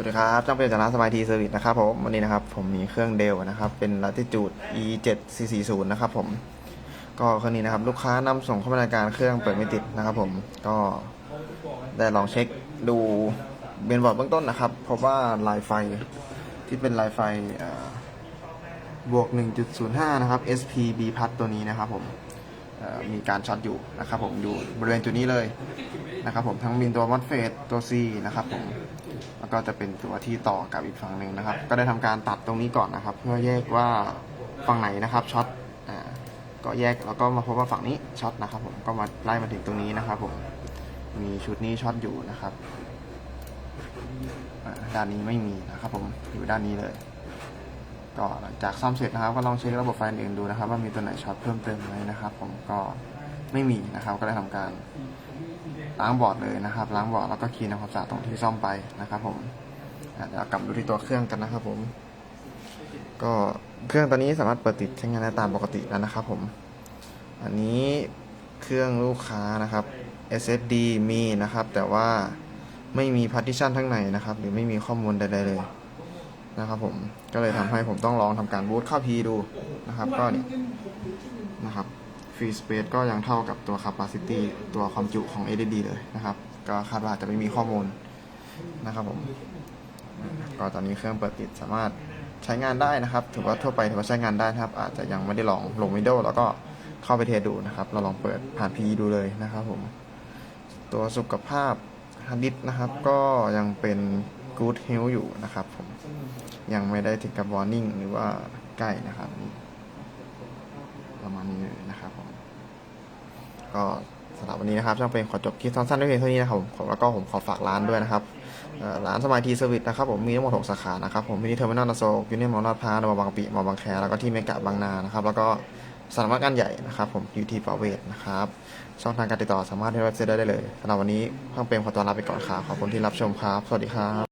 วัสดีครับจ้างเป็นจากร้านสบายทีเซอร์วิสนะครับผมวันนี้นะครับผมมีเครื่องเดลนะครับเป็น Latitude E 7 4 4 0 นะครับผมก็เครื่องนี้นะครับลูกค้านำส่งเข้ามาในการเครื่องเปิดไม่ติดนะครับผมก็ได้ลองเช็คดูเบนบอร์ดเบื้องต้นนะครับพบว่าลายไฟที่เป็นลายไฟเอ่อบวก 1.05 นะครับ SPB พัดตัวนี้นะครับผม มีการช็อตอยู่นะครับผมอยู่บริเวณจุดนี้เลยนะครับผมทั้งมีตัวมอสเฟตตัว C นะครับผมแล้วก็จะเป็นตัวที่ต่อกับอีกฝั่งหนึ่งนะครับ ก็ได้ทำการตัดตรงนี้ก่อนนะครับ เพื่อแยกว่าฝั่งไหนนะครับช็อตก็แยกแล้วก็มาพบว่าฝั่งนี้ช็อตนะครับผมก็มาไล่มาถึงตรงนี้นะครับผมมีชุดนี้ช็อตอยู่นะครับด้านนี้ไม่มีนะครับผมอยู่ด้านนี้เลย ก็หลังจากซ่อมเสร็จนะครับก็ลองเช็คระบบไฟอื่นๆดูนะครับ ว่ามีตัวไหนช็อตเพิ่มเติมไหมนะครับ ผมก็ไม่มีนะครับ ก็ได้ทำการล้างบอร์ดเลยนะครับ ล้างบอร์ดแล้วก็คีนทำความสะอาดตรงที่ซ่อมไปนะครับ ผมเดี๋ยวกลับดูที่ตัวเครื่องกันนะครับ ผม ก็เครื่องตอนนี้สามารถเปิดติดใช้งานได้ตามปกติแล้วนะครับ ผม อันนี้เครื่องลูกค้านะครับ SSD มีนะครับ แต่ว่าไม่มี partition ทั้งในนะครับ หรือไม่มีข้อมูลใดๆเลย นะครับผมก็เลยทำให้ผมต้องลองทำการบูตเข้า P ดูนะครับ ก็เนี่ยนะครับ Free Space ก็ยังเท่ากับตัว Capacity ตัวความจุของ SSD เลยนะครับ ก็คาดว่าจะไม่มีข้อมูลนะครับผมก็ตอนนี้เครื่องเปิดติดสามารถใช้งานได้นะครับ ถือว่าทั่วไปถือว่าใช้งานได้นะครับ อาจจะยังไม่ได้ลองลง Windows แล้วก็เข้าไปเทสดูนะครับ เราลองเปิดผ่าน PE ดูเลยนะครับผม ตัวสุขภาพฮาร์ดดิสก์นะครับ ก็ยังเป็น Good Health อยู่นะครับผมยังไม่ได้ถึงกับ Warning หรือว่าใกล้นะครับประมาณนี้เลยนะครับผมก็สำหรับวันนี้นะครับช่างเป็นขอจบคลิปสั้นๆด้วยเพียงเท่านี้นะครับผมแล้วก็ผมขอฝากร้านด้วยนะครับร้านสมายทีเซอร์วิสนะครับผมมีทั้งหมด6สาขานะครับผมมีที่เทอร์มินอลนาโซยูเนียนมอลลาดพร้าวมอบางปีมอบางแคแล้วก็ที่เมกะบางนานะครับแล้วก็สถานการณ์ใหญ่นะครับผมอยู่ที่ประเวศนะครับช่องทางการติดต่อสามารถที่เว็บไซต์ได้เลยสำหรับวันนี้ช่างเป็นขอตัวลาไปก่อนครับขอบคุณที่รับชมครับ สวัสดีครับ